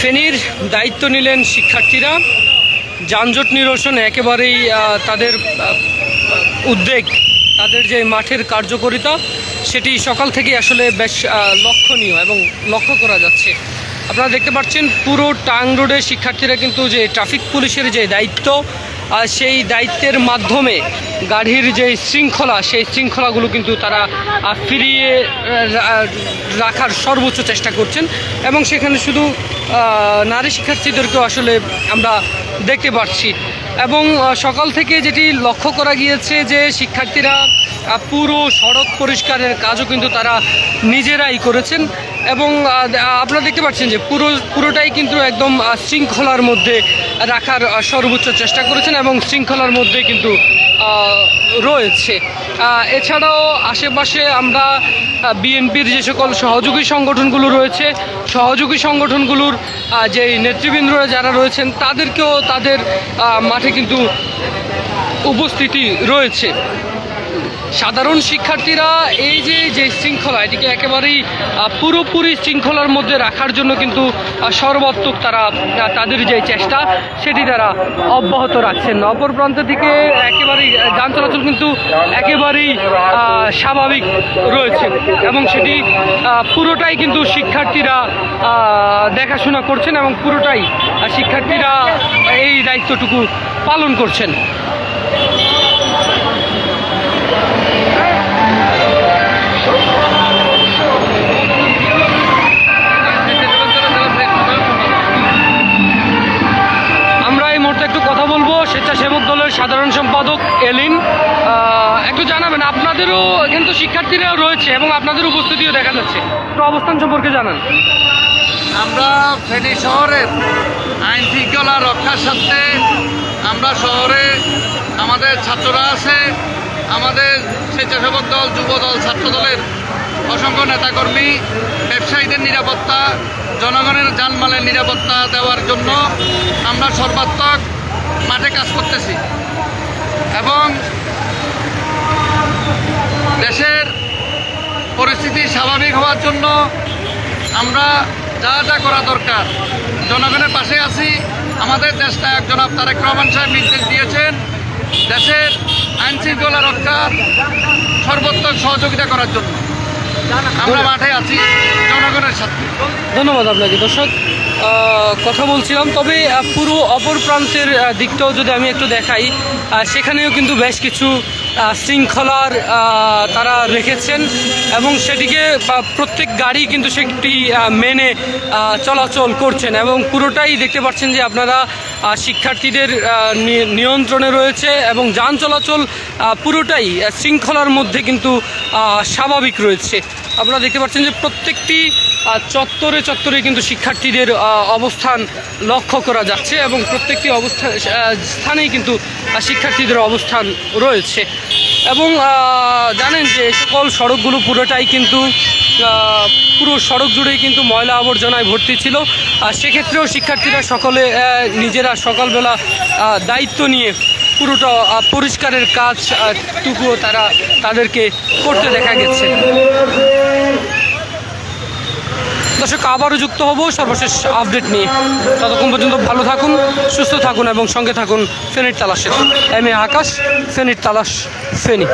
ফেনীর দায়িত্ব নিলেন শিক্ষার্থীরা। যানজট নিরসন একেবারেই তাদের উদ্বেগ, তাদের যে মাঠের কার্যকরিতা, সেটি সকাল থেকে আসলে বেশ লক্ষণীয় এবং লক্ষ্য করা যাচ্ছে। আপনারা দেখতে পাচ্ছেন পুরো টাং রোডে শিক্ষার্থীরা কিন্তু যে ট্রাফিক পুলিশের যে দায়িত্ব সেই দায়িত্বের মাধ্যমে গাড়ির যে শৃঙ্খলা, সেই শৃঙ্খলাগুলো কিন্তু তারা ফিরিয়ে রাখার সর্বোচ্চ চেষ্টা করছেন এবং সেখানে শুধু নারী শিক্ষার্থীদেরকেও আসলে আমরা দেখতে পাচ্ছি। এবং সকাল থেকে যেটি লক্ষ্য করা গিয়েছে যে শিক্ষার্থীরা পুরো সড়ক পরিষ্কারের কাজও কিন্তু তারা নিজেরাই করেছেন। এবং আপনারা দেখতে পাচ্ছেন যে পুরো, পুরোটাই কিন্তু একদম শৃঙ্খলার মধ্যে রাখার সর্বোচ্চ চেষ্টা করেছেন এবং শৃঙ্খলার মধ্যে কিন্তু রয়েছে। এছাড়াও আশেপাশে আমরা বিএনপির যে সকল সহযোগী সংগঠনগুলো রয়েছে, সহযোগী সংগঠনগুলোর যে নেতৃবৃন্দরা যারা রয়েছেন, তাদেরকেও তাদের মাঠে কিন্তু উপস্থিতি রয়েছে। সাধারণ শিক্ষার্থীরা এই যে যে শৃঙ্খলা, এটিকে একেবারেই পুরোপুরি শৃঙ্খলার মধ্যে রাখার জন্য কিন্তু সর্বাত্মক তারা তাদের যে চেষ্টা, সেটি তারা অব্যাহত রাখছেন। অপর প্রান্ত থেকে একেবারেই যান চলাচল কিন্তু একেবারেই স্বাভাবিক রয়েছে। এবং সেটি পুরোটাই কিন্তু শিক্ষার্থীরা দেখাশোনা করছেন এবং পুরোটাই শিক্ষার্থীরা এই দায়িত্বটুকু পালন করছেন। সাধারণ সম্পাদক এলিন একটু জানাবেন, আপনাদেরও কিন্তু শিক্ষার্থীরাও রয়েছে এবং আপনাদের উপস্থিতিও দেখা যাচ্ছে। তো অবস্থান সম্পর্কে জানান। আমরা ফেনী শহরের আইন শৃঙ্খলা রক্ষার সাথে আমরা শহরে আমাদের ছাত্ররা আছে, আমাদের স্বেচ্ছাসেবক দল, যুব দল, ছাত্র দলের অসংখ্য নেতাকর্মী, ব্যবসায়ীদের নিরাপত্তা, জনগণের যানমালের নিরাপত্তা দেওয়ার জন্য আমরা সর্বাত্মক মাঠে কাজ করতেছি। এবং দেশের পরিস্থিতি স্বাভাবিক হওয়ার জন্য আমরা যা যা করা দরকার, জনগণের পাশে আছি। আমাদের দেশটা একজন তারেক রহমান সাহেব নির্দেশ দিয়েছেন দেশের আইনশৃঙ্খলা রক্ষার সর্বোত্তম সহযোগিতা করার জন্য। আমরা মাঠে আছি ধন্যবাদ আপনাকে, দর্শক। কথা বলছিলাম, তবে পুরো অপর প্রান্তের দিকটাও যদি আমি একটু দেখাই সেখানেও কিন্তু বেশ কিছু শৃঙ্খলার তারা রেখেছেন এবং সেটিকে প্রত্যেক গাড়ি কিন্তু সেটি মেনে চলাচল করছেন এবং পুরোটাই দেখতে পাচ্ছেন যে আপনারা শিক্ষার্থীদের নিয়ন্ত্রণে রয়েছে এবং যান চলাচল পুরোটাই শৃঙ্খলার মধ্যে কিন্তু স্বাভাবিক রয়েছে। আপনারা দেখতে পাচ্ছেন যে প্রত্যেকটি চত্বরে চত্বরে কিন্তু শিক্ষার্থীদের অবস্থান লক্ষ্য করা যাচ্ছে এবং প্রত্যেকটি অবস্থান আহ, স্থানেই কিন্তু শিক্ষার্থীদের অবস্থান রয়েছে। এবং জানেন যে সকল সড়কগুলো পুরোটাই কিন্তু পুরো সড়ক জুড়েই কিন্তু ময়লা আবর্জনায় ভর্তি ছিল। আর সেক্ষেত্রেও শিক্ষার্থীরা সকলে নিজেরা সকালবেলা দায়িত্ব নিয়ে পুরোটা পরিষ্কারের কাজ টুকুও তারা তাদেরকে করতে দেখা গেছে। আবারও যুক্ত হব। সর্বশেষ আপডেট নিয়ে ততক্ষণ পর্যন্ত ভালো থাকুন, সুস্থ থাকুন এবং সঙ্গে থাকুন ফেনির তালাশের এম এ আকাশ, ফেনির তালাশ, ফেনী।